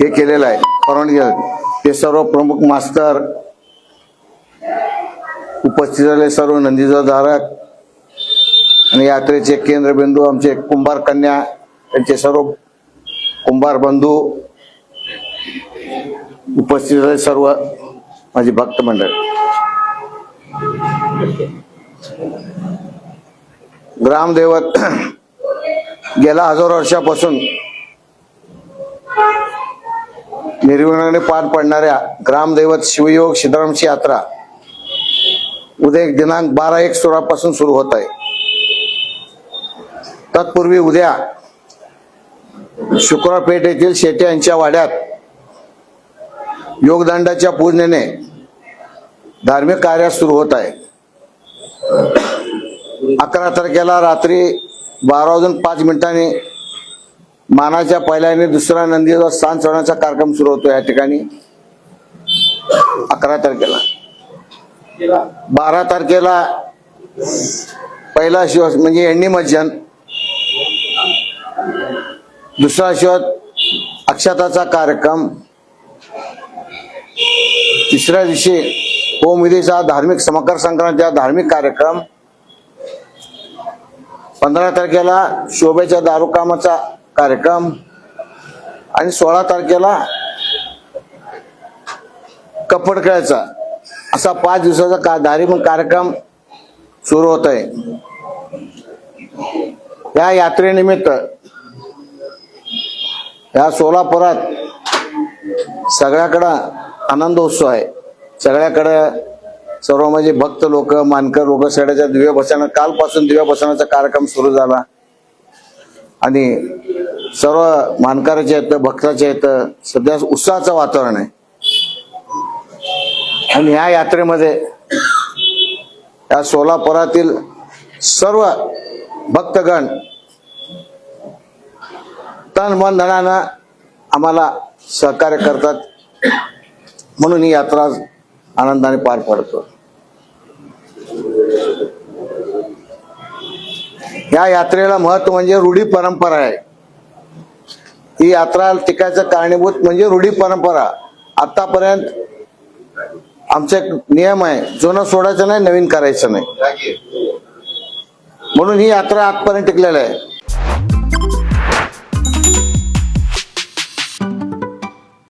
हे केलेलं आहे. परवानगी ते सर्व प्रमुख मास्तर उपस्थित झाले. सर्व नंदीचा धारक आणि यात्रेचे केंद्रबिंदू आमचे कुंभार कन्या त्यांचे सर्व कुंभार बंधू उपस्थित झाले. सर्व माझे भक्त मंडळ. ग्रामदैवत गेल्या हजार वर्षापासून निर्विघ्नाने पार पडणाऱ्या ग्रामदैवत शिवयोग सिद्धरामची यात्रा उद्या एक दिनांक बारा एक सोळापासून सुरू होत आहे. तत्पूर्वी उद्या शुक्रवारपेठ येथील शेटे यांच्या वाड्यात योगदंडाच्या पूजनेने धार्मिक कार्य सुरू होत आहे. अकरा तारखेला रात्री बारा वाजून पाच मिनिटांनी मानाच्या पहिल्याने दुसरा नंदीचा स्थान चढवण्याचा कार्यक्रम सुरू होतो या ठिकाणी. अकरा तारखेला. बारा तारखेला पहिला शिव म्हणजे एंडी मज्जन. दुसरा शिव अक्षताचा कार्यक्रम. तिसऱ्या दिवशी होमविधीचा धार्मिक समकर संक्रांतीचा धार्मिक कार्यक्रम. पंधरा तारखेला शोभेच्या दारुकामाचा कार्यक्रम. आणि सोळा तारखेला कपड खेळायचा. असा पाच दिवसाचा का धार्मिक कार्यक्रम सुरू होत आहे या यात्रेनिमित्त या सोलापुरात सगळ्याकडं आनंदोत्सव आहे. सगळ्याकडं सर्व म्हणजे भक्त लोक मानकर लोक सगळ्याच्या दिव्या बसवणं कालपासून दिव्या बसवण्याचा कार्यक्रम सुरू झाला. आणि सर्व मानकाराचे आहेत भक्ताचे आहेत सध्या उत्साहाचं वातावरण आहे. आणि ह्या यात्रेमध्ये या सोलापुरातील सर्व भक्तगण तन मन धनानं आम्हाला सहकार्य करतात. म्हणून ही यात्रा आनंदाने पार पडतो. या यात्रेला महत्त्व म्हणजे रूढी परंपरा आहे. ही यात्रा टिकायचं कारणीभूत म्हणजे रूढी परंपरा. आतापर्यंत आमचा एक नियम आहे जुनं सोडायचं नाही नवीन करायचं नाही. म्हणून ही यात्रा आजपर्यंत टिकलेलं आहे.